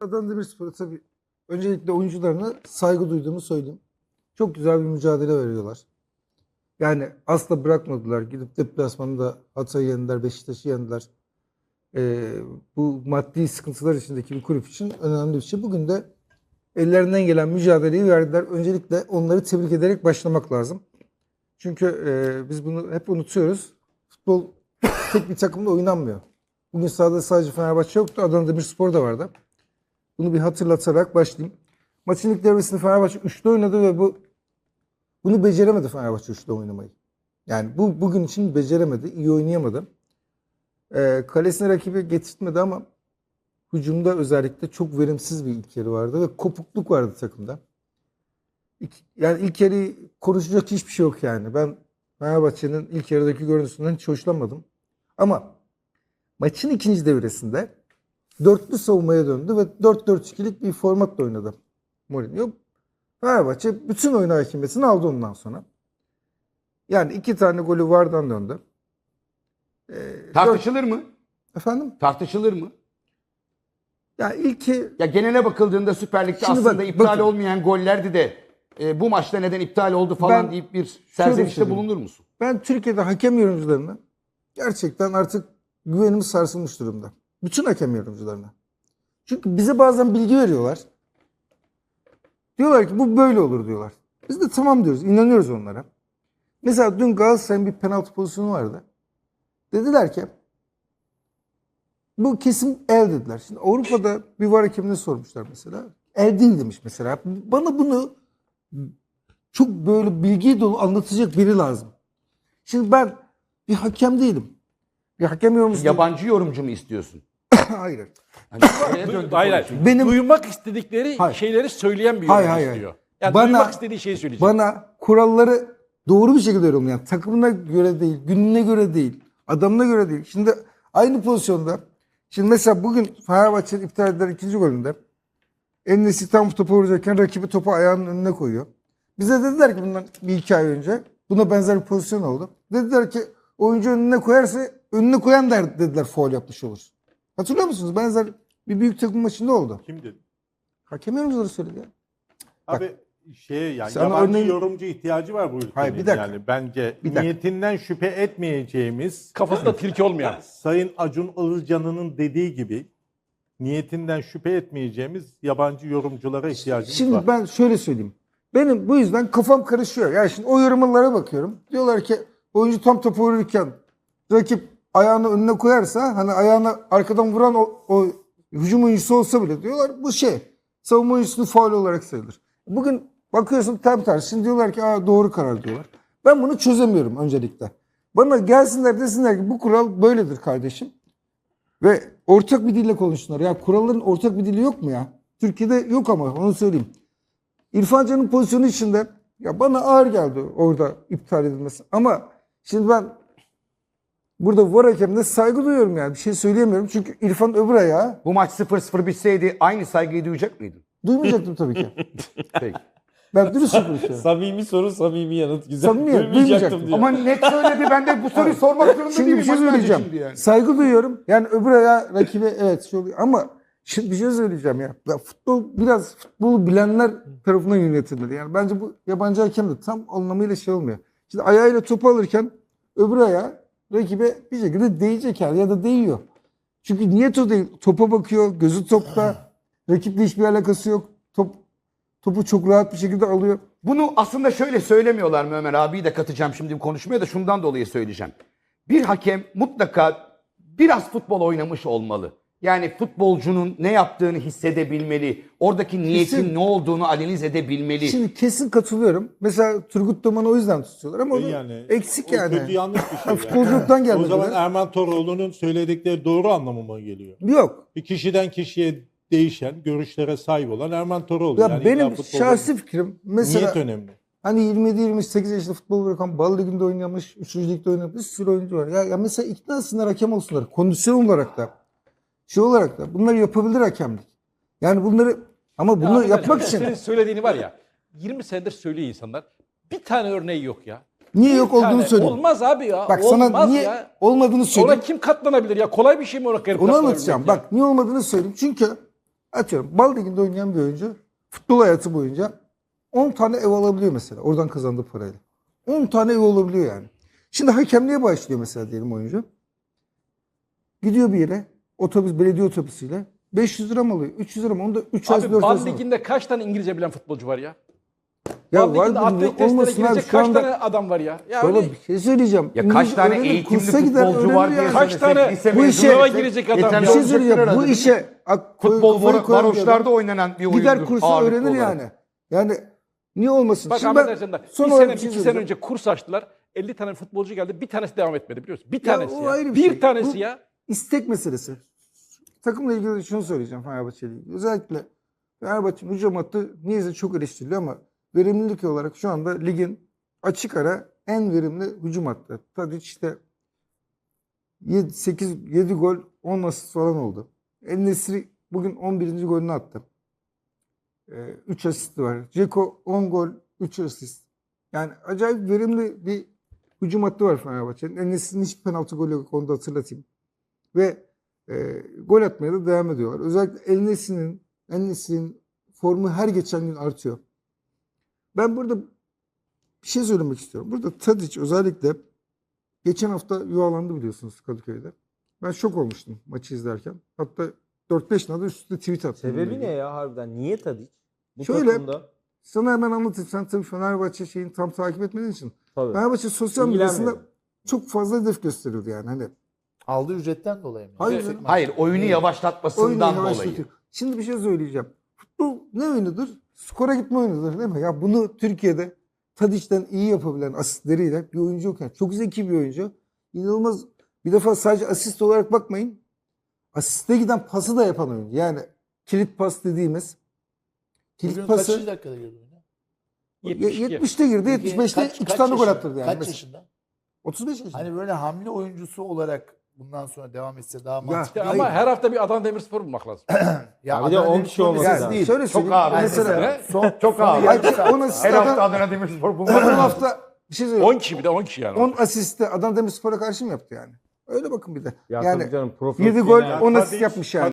Adana Demirspor'a tabii öncelikle oyuncularına saygı duyduğumu söyleyeyim. Çok güzel bir mücadele veriyorlar. Yani asla bırakmadılar. Gidip deplasmanda Hatay'ı yendiler, Beşiktaş'ı yendiler. Ee, bu maddi sıkıntılar içindeki bir kulüp için önemli bir şey. Bugün de ellerinden gelen mücadeleyi verdiler. Öncelikle onları tebrik ederek başlamak lazım. Çünkü e, biz bunu hep unutuyoruz. Futbol tek bir takımda oynanmıyor. Bugün sahada sadece Fenerbahçe yoktu. Adana Demirspor da vardı. Bunu bir hatırlatarak başlayayım. Maçın ilk devresinde Fenerbahçe 3'te oynadı ve bu bunu beceremedi Fenerbahçe 3'te oynamayı. Yani bu bugün için beceremedi, iyi oynayamadı. Ee, kalesine rakibi getirtmedi ama hücumda özellikle çok verimsiz bir ilk yarı vardı ve kopukluk vardı takımda. İlk- yani ilk yarı konuşacak hiçbir şey yok yani. Ben Fenerbahçe'nin ilk yarıdaki görüntüsünden hiç hoşlanmadım. Ama maçın ikinci devresinde dörtlü savunmaya döndü ve 4-4-2'lik bir formatla oynadı Mourinho. Fenerbahçe bütün oyun hakimiyetini aldı ondan sonra. Yani iki tane golü vardan döndü. Ee, dört- Tartışılır mı? Efendim? Tartışılır mı? Ya ilki Ya genele bakıldığında Süper Lig'de Şimdi aslında bak- iptal bakın. olmayan gollerdi de e, bu maçta neden iptal oldu falan Ben deyip bir serzenişte bulunur musun? ben Türkiye'de hakem yorumcularına gerçekten artık güvenim sarsılmış durumda. Bütün hakem yorumcularına. Çünkü bize bazen bilgi veriyorlar. Diyorlar ki bu böyle olur diyorlar. Biz de tamam diyoruz. inanıyoruz onlara. Mesela dün Galatasaray'ın bir penaltı pozisyonu vardı. Dediler ki bu kesim el dediler. Şimdi Avrupa'da bir var hakemine sormuşlar mesela. El değil demiş mesela. Bana bunu çok böyle bilgi dolu anlatacak biri lazım. Şimdi ben bir hakem değilim. Bir hakem yorumcusu. Yabancı yorumcu mu istiyorsun? Hayır. Hani oraya Hayır, hayır. çünkü. Benim Duymak istedikleri Hayır. şeyleri söyleyen bir Hayır, hayır, hayır. istiyor. Yani Bana- duymak istediği şeyi söyleyecek. bana kuralları doğru bir şekilde yorumlayan, takımına göre değil, gününe göre değil, adamına göre değil. Şimdi aynı pozisyonda, şimdi mesela bugün Fenerbahçe'nin iptal edilen ikinci golünde Ennesi tam topu vuracakken rakibi topu ayağının önüne koyuyor. Bize dediler ki bundan bir iki ay önce buna benzer bir pozisyon oldu. Dediler ki oyuncu önüne koyarsa önüne koyan der dediler faul yapmış olur. Hatırlıyor musunuz? Benzer bir büyük takım maçında oldu. Kim dedi? Hakem yorumcuları söyledi ya. Abi şey yani Sana yabancı örneğin- yorumcu ihtiyacı var bu ülkenin. Hayır, bir dakika. Yani bence Bir dakika. niyetinden şüphe etmeyeceğimiz Kafasında tilki olmayan. Sayın Acun Ilıcan'ın dediği gibi niyetinden şüphe etmeyeceğimiz yabancı yorumculara ihtiyacımız Şimdi var. ben şöyle söyleyeyim. Benim bu yüzden kafam karışıyor. Yani şimdi o yorumlara bakıyorum. Diyorlar ki oyuncu tam topu vururken rakip ayağını önüne koyarsa hani ayağını arkadan vuran o, o hücum oyuncusu olsa bile diyorlar bu şey savunma oyuncusunun faul olarak sayılır. Bugün bakıyorsun tam tersi. Şimdi diyorlar ki Aa, doğru karar diyorlar. Ben bunu çözemiyorum öncelikle. Bana gelsinler desinler ki bu kural böyledir kardeşim. Ve ortak bir dille konuşsunlar. Ya kuralların ortak bir dili yok mu ya? Türkiye'de yok ama onu söyleyeyim. İrfan Can'ın pozisyonu içinde ya bana ağır geldi orada iptal edilmesi. Ama şimdi ben burada var hakemine saygı duyuyorum yani. Bir şey söyleyemiyorum. Çünkü İrfan öbür ayağı Bu maç 0-0 bitseydi aynı saygıyı duyacak mıydın? duymayacaktım tabii ki. Peki. Ben dürüst konuşuyorum. Samimi soru, samimi yanıt. Güzel. Samimi yanıt, Duymayacaktım duymayacaktım. diyor. Ama net söyledi ben de bu soruyu sormak zorunda Şimdi değilim. bir şey söyleyeceğim. şimdi yani. Saygı duyuyorum. Yani öbür ayağı rakibe evet şey oluyor. Ama şimdi bir şey söyleyeceğim ya. ya futbol biraz futbolu bilenler tarafından yönetilmeli. Yani bence bu yabancı hakem de tam anlamıyla şey olmuyor. Şimdi ayağıyla topu alırken öbür ayağı rakibe bir şekilde değecek yani ya da değiyor. Çünkü niyet o değil. Topa bakıyor, gözü topta. Rakiple hiçbir alakası yok. Top topu çok rahat bir şekilde alıyor. Bunu aslında şöyle söylemiyorlar mı Ömer abiyi de katacağım şimdi bu konuşmaya da şundan dolayı söyleyeceğim. Bir hakem mutlaka biraz futbol oynamış olmalı. Yani futbolcunun ne yaptığını hissedebilmeli. Oradaki niyetin Kesin. ne olduğunu analiz edebilmeli. Şimdi kesin katılıyorum. Mesela Turgut Doman'ı o yüzden tutuyorlar ama o da yani eksik o yani. kötü yanlış bir şey. yani. Futbolculuktan geldi. O zaman. Erman Toroğlu'nun söyledikleri doğru anlamama geliyor. Yok. Bir kişiden kişiye değişen, görüşlere sahip olan Erman Toroğlu. Ya yani benim şahsi fikrim mesela niyet önemli. hani 27-28 yaşında futbol bırakan Bal Ligi'nde oynamış, 3. Lig'de oynamış bir sürü oyuncu var. Ya, ya mesela ikna etsinler hakem olsunlar. Kondisyon olarak da şey olarak da bunları yapabilir hakemlik. Yani bunları ama bunu Ya yapmak için Senin söylediğini var ya 20 senedir söylüyor insanlar. Bir tane örneği yok ya. niye Bir yok olduğunu söyleyeyim. Olmaz abi ya. Bak Olmaz sana niye ya. olmadığını Ona söyleyeyim. kim katlanabilir ya? Kolay bir şey mi ona Onu katlanabilmek anlatacağım. ya? Bak niye olmadığını söyleyeyim. Çünkü Atıyorum Bal Ligi'nde oynayan bir oyuncu futbol hayatı boyunca 10 tane ev alabiliyor mesela oradan kazandığı parayla. 10 tane ev olabiliyor yani. Şimdi hakemliğe başlıyor mesela diyelim oyuncu. Gidiyor bir yere otobüs belediye otobüsüyle 500 lira mı alıyor? 300 lira mı? Onu da 3 az Abi 4 Bal az. Liginde kaç tane İngilizce bilen futbolcu var ya? Ya Bal Ligi'nde var testlere olmasın abi girecek şu kaç anda. tane adam var ya? Ya Baba öyle- bir şey söyleyeceğim. Ya kaç İngilizce tane öğrenir, eğitimli kursa gider, futbolcu öğrenir var diye yani. Kaç söylesek, tane lise bu mezunu işe- Sınava girecek adam. Yeterli Bir şey söyleyeceğim. Bu işe ak- koy- Futbol varoşlarda oynanan bir oyundur. gider kursa ağırlıklı öğrenir olarak. yani. Yani niye olmasın? Bak Şimdi Ahmet ben Ercan da son bir olarak sene, bir şey iki sene söyleyeceğim. önce kurs açtılar. 50 tane futbolcu geldi. Bir tanesi devam etmedi biliyor musun? Bir Ya tanesi o ya. ayrı bir bir şey. tanesi Bu- ya. İstek meselesi. Takımla ilgili de şunu söyleyeceğim Fenerbahçe ile ilgili. Özellikle Fenerbahçe'nin hücum hattı niyeyse çok eleştiriliyor ama verimlilik olarak şu anda ligin açık ara en verimli hücum hattı. Tabii işte 7, 8, 7 gol 10 asist falan oldu. El Nesri bugün 11. golünü attı. 3 asisti var. Ceko 10 gol 3 asist. Yani acayip verimli bir hücum hattı var Fenerbahçe'nin. El Nesri'nin hiç penaltı golü yok onu da hatırlatayım. Ve e, gol atmaya da devam ediyorlar. Özellikle El Nesri'nin El Nesri'nin formu her geçen gün artıyor. Ben burada bir şey söylemek istiyorum. Burada Tadic özellikle geçen hafta yuvalandı biliyorsunuz Kadıköy'de. Ben şok olmuştum maçı izlerken. Hatta 4-5 nada üst üste tweet attım. Sebebi ne ya harbiden? Niye Tadic? Bu Şöyle- takımda. Sana hemen anlatayım. Sen tabii Fenerbahçe şeyini tam takip etmediğin için. Tabii. Fenerbahçe sosyal medyasında çok fazla hedef gösteriyordu yani. Hani Aldığı ücretten dolayı mı? Hayır Yüksek maaş. Hayır oyunu Oyunu yavaşlatmasından yavaşlatıyor. dolayı. Şimdi bir şey söyleyeceğim. Futbol ne oyunudur? Skora gitme oyunudur değil mi? Ya bunu Türkiye'de Tadic'ten iyi yapabilen asistleriyle bir oyuncu yok. Yani. Çok zeki bir oyuncu. İnanılmaz. Bir defa sadece asist olarak bakmayın. Asiste giden pası da yapan oyuncu. Yani kilit pas dediğimiz kilit Bugün pası kaçıncı dakikada girdi oyuna? 72. 70'te girdi. Peki 75'te kaç- 2 kaç tane gol yaşında? attırdı yani. Kaç Mesela. yaşında? 35 yaşında. Hani böyle hamle oyuncusu olarak bundan sonra devam etse daha mantıklı. İşte Hayır. ama her hafta bir Adana Demirspor bulmak lazım. Ya bir de Adana 10 Demirspor kişi olması lazım. değil. Şöyle Çok söyleyeyim. ağır. Mesela Mesela Son, Çok son ağır. Hayır, saat. onu Her hafta Adana Demirspor bu bulmak hafta bir şey söyleyeyim. 10 kişi bir de 10 kişi yani. 10 asiste Adana Demirspor'a karşı mı yaptı yani? Öyle bakın bir de. Ya yani tabii canım 7 gol profesyonel. 10 asist yapmış yani.